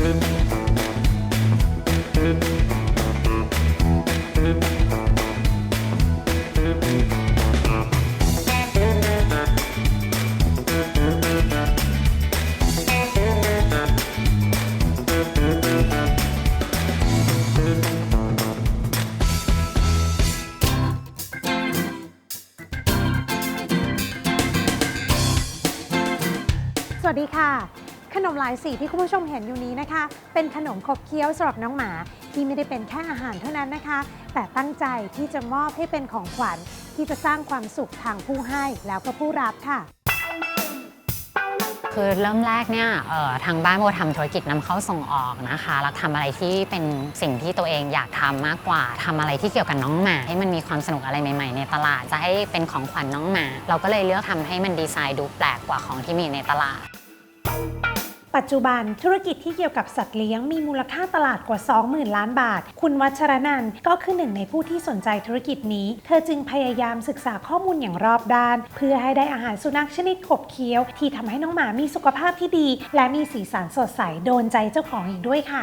สวัสดีค่ะ ขนมหลายสีที่คุณผู้ชมเห็นอยู่นี้นะคะ เป็นขนมขบเคี้ยวสำหรับน้องหมาที่ไม่ได้เป็นแค่อาหารเท่านั้นนะคะ แต่ตั้งใจที่จะมอบให้เป็นของขวัญที่จะสร้างความสุขทางผู้ให้แล้วก็ผู้รับค่ะ คือเริ่มแรกเนี่ยเอ่อทางบ้านโบทำธุรกิจนำเข้าส่งออกนะคะ แล้วทำอะไรที่เป็นสิ่งที่ตัวเองอยากทำมากกว่าทำอะไรที่เกี่ยวกับน้องหมา ให้มันมีความสนุกอะไรใหม่ ๆ ในตลาดจะให้เป็นของขวัญน้องหมา เราก็เลยเลือกทำให้มันดีไซน์ดูแปลกกว่าของที่มีในตลาด ปัจจุบันธุรกิจที่เกี่ยวกับสัตว์เลี้ยงมีมูลค่าตลาดกว่า 20,000 ล้านบาท คุณวัชรนันท์ก็คือหนึ่งในผู้ที่สนใจธุรกิจนี้ เธอจึงพยายามศึกษาข้อมูลอย่างรอบด้าน เพื่อให้ได้อาหารสุนัขชนิดขบเคี้ยว ที่ทำให้น้องหมามีสุขภาพที่ดี และมีสีสันสดใสโดนใจเจ้าของอีกด้วยค่ะ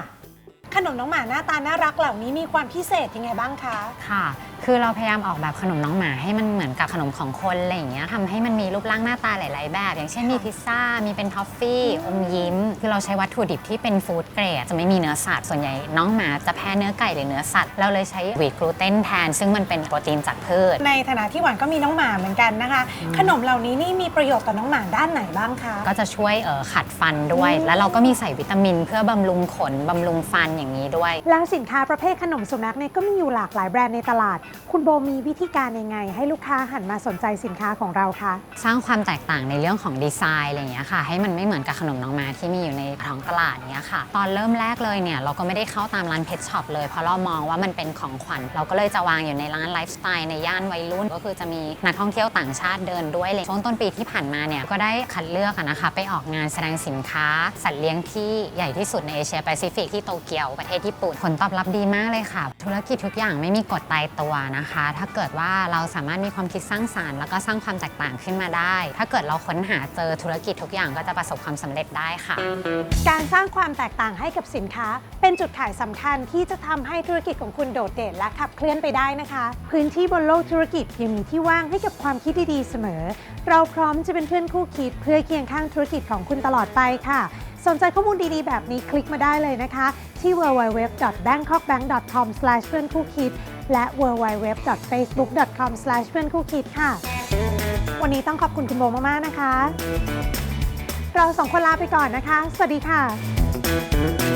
ขนมน้องหมาหน้าตาน่ารักเหล่านี้มีความพิเศษยังไงบ้างคะค่ะคือเราพยายามออกแบบขนมน้องหมาให้มันเหมือนกับขนมของคนอะไรอย่างเงี้ยทำให้มันมีรูปร่างหน้าตาหลาย ๆ แบบ อย่างเช่นมีพิซซ่า มีเป็นทอฟฟี่ อมยิ้ม คือเราใช้วัตถุดิบที่เป็นฟู้ดเกรดจะไม่มีเนื้อสัตว์ส่วนใหญ่น้องหมาจะแพ้เนื้อไก่หรือเนื้อสัตว์ เราเลยใช้วีทกลูเตนแทน ซึ่งมันเป็นโปรตีนจากพืช ในฐานะที่หวานก็มีน้องหมาเหมือนกันนะคะ ขนมเหล่านี้นี่มีประโยชน์ต่อน้องหมาด้านไหนบ้างคะก็จะช่วยเอ่อขัดฟันด้วย แล้วเราก็มีใส่วิตามิน เพื่อบำรุงขนบำรุงฟันอย่างนี้ด้วย แล้วสินค้าประเภทขนมสุนัขเนี่ยก็มีอยู่หลากหลายแบรนด์ในตลาดคุณโบมีวิธีการยังไง ให้ลูกค้าหันมาสนใจสินค้าของเราคะ สร้างความแตกต่างในเรื่องของดีไซน์อะไรอย่างเงี้ยค่ะ ให้มันไม่เหมือนกับขนมน้องมาที่มีอยู่ในท้องตลาดเนี้ยค่ะ ตอนเริ่มแรกเลยเนี่ยเราก็ไม่ได้เข้าตามร้านเพชช็อปเลย เพราะเรามองว่ามันเป็นของขวัญ เราก็เลยจะวางอยู่ในร้านไลฟ์สไตล์ในย่านวัยรุ่น ก็คือจะมีนักท่องเที่ยวต่างชาติเดินด้วยเลยช่วงต้นปีที่ผ่านมาเนี่ยก็ได้คัดเลือกนะคะ ไปออกงานแสดงสินค้า สัตว์เลี้ยงที่ใหญ่ที่สุดในเอเชียแปซิฟิกที่โตเกียวประเทศญี่ปุ่นผลตอบรับดีมากเลยค่ะ ธุรกิจทุกอย่างไม่มีกฎตายตัวนะคะ ถ้าเกิดว่าเราสามารถมีความคิดสร้างสารรค์แล้วก็สร้างความแตกต่างขึ้นมาได้ ถ้าเกิดเราค้นหาเจอธุรกิจทุกอย่างก็จะประสบความสำเร็จได้ค่ะ การสร้างความแตกต่างให้กับสินค้า เป็นจุดขายสำคัญที่จะทำให้ธุรกิจของคุณโดดเด่นและขับเคลื่อนไปได้นะคะ พื้นที่บนโลกธุรกิจยังมีที่ว่างให้กับความคิดดีๆเสมอ เราพร้อมจะเป็นเพื่อนคู่คิดเพื่อเคียงข้างธุรกิจของคุณตลอดไปค่ะ สนใจข้อมูลดีๆ แบบนี้คลิกมาได้เลยนะคะ ที่ www.bangkokbank.com เพื่อนคู่คิดและ www.facebook.com เพื่อนคู่คิดค่ะ วันนี้ต้องขอบคุณคุณโบมากๆนะคะ เราสองคนลาไปก่อนนะคะ สวัสดีค่ะ